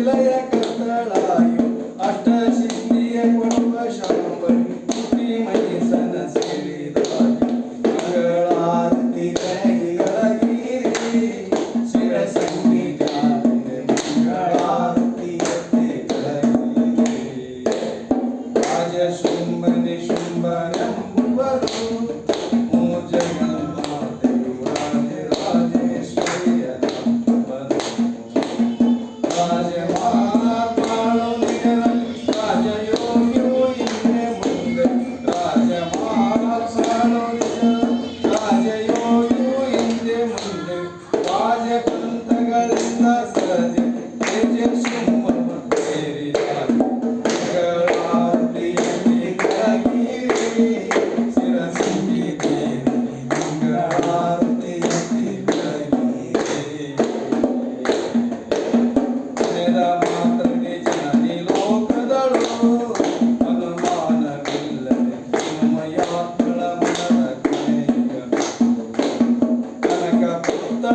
Lay that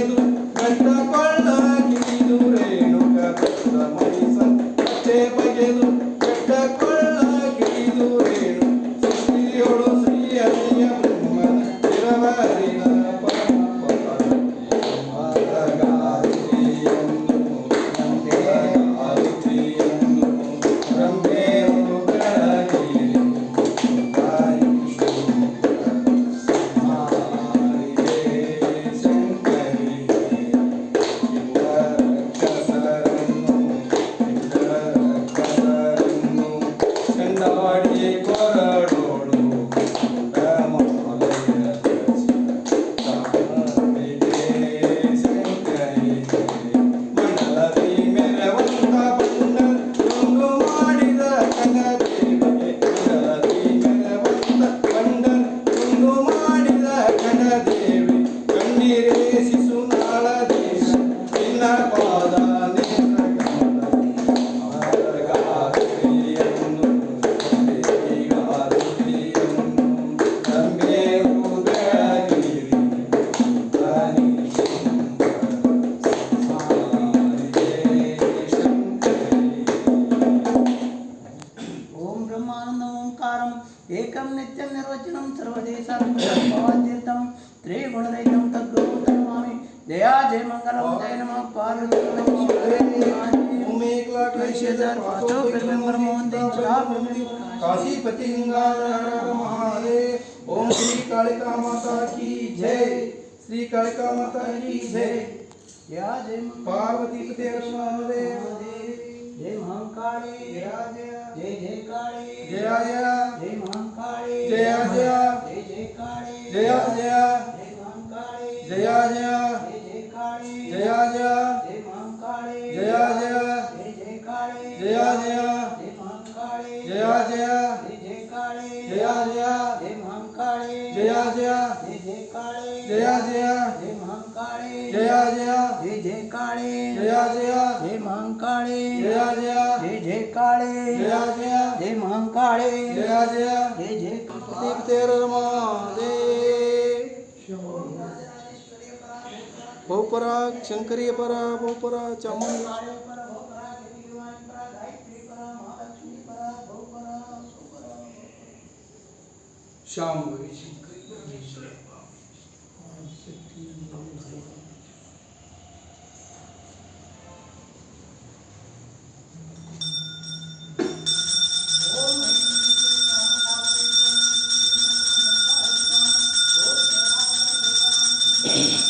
ఐదు గంటల एकं नित्यं निर्वचनं सर्वदेशातीर्थं त्रिगुणरहितं तद्गुरुं तन्मामि दया जय मङ्गलं जय नमः पार्वती। काशीपति ओम श्री कालिका माता की जय। श्री कालिका माता की जय। या जय पार्वती जय महाकाली जय जय काली जय जय जय। जय जय जय काली जय। जय जय महाकाली जय जय। जय जय काली जय जय। जय महाकाली जय जय। जय जय बहुपराग शंकरीय परा बहुपरा चामुंड श्याम Thank you.